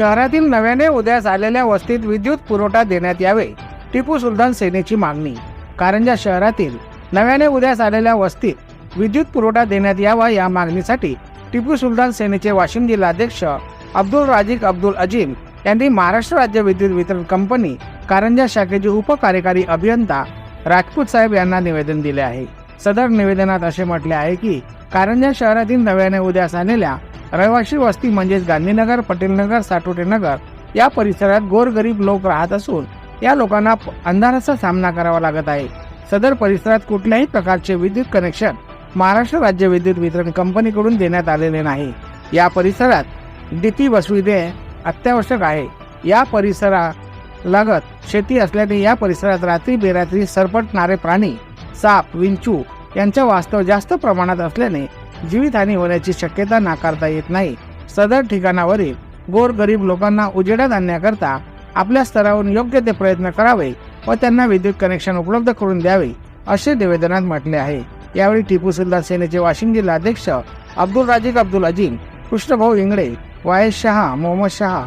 शहरातील नव्याने उदयास आलेल्या वस्तीत विद्युत पुरवठा देण्यात यावे टिपू सुलतान सेनेची मागणी. कारंजा शहरातील नव्याने उदयास आलेल्या वस्तीत विद्युत पुरवठा देण्यात यावा या मागणीसाठी टिपू सुलतान सेनेचे वाशिम जिल्हाध्यक्ष अब्दुल राजिक अब्दुल अजीम यांनी महाराष्ट्र राज्य विद्युत वितरण कंपनी कारंजा शाखेचे उपकार्यकारी अभियंता राजपूत साहेब यांना निवेदन दिले आहे. सदर निवेदनात असे म्हटले आहे की कारंजा शहरातील नव्याने उदयास आलेल्या रहिवासी वस्ती म्हणजेच गांधीनगर पटेलनगर साटोटे नगर या परिसरात गोरगरीब लोक राहत असून या लोकांना अंधाराचा सामना करावा लागत आहे. सदर परिसरात कुठल्याही प्रकारचे विद्युत कनेक्शन महाराष्ट्र राज्य विद्युत वितरण कंपनीकडून देण्यात आलेले नाही. या परिसरात डीपी बसविणे अत्यावश्यक आहे. या परिसरालगत शेती असल्याने या परिसरात रात्री बेरात्री सरपटणारे प्राणी साप विंचू यांचा वास्तव जास्त प्रमाणात असल्याने जीवितहानी होण्याची शक्यता नाकारता येत नाही. सदर ठिकाणावरील गोरगरीब लोकांना उजेडात आणण्याकरता आपल्या स्तरावरून योग्य ते प्रयत्न करावे व त्यांना विद्युत कनेक्शन उपलब्ध करून द्यावे असे निवेदनात म्हटले आहे. यावेळी टिपू सुलतान सेनेचे वाशिम जिल्हा अध्यक्ष अब्दुल राजिक अब्दुल अजीम कृष्णभाऊ इंगळे वायस शहा मोहम्मद शहा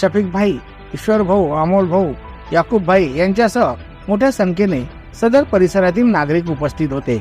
शफीक भाई ईश्वर भाऊ अमोल भाऊ याकूब भाई यांच्यासह मोठ्या संख्येने सदर परिसरातील नागरिक उपस्थित होते.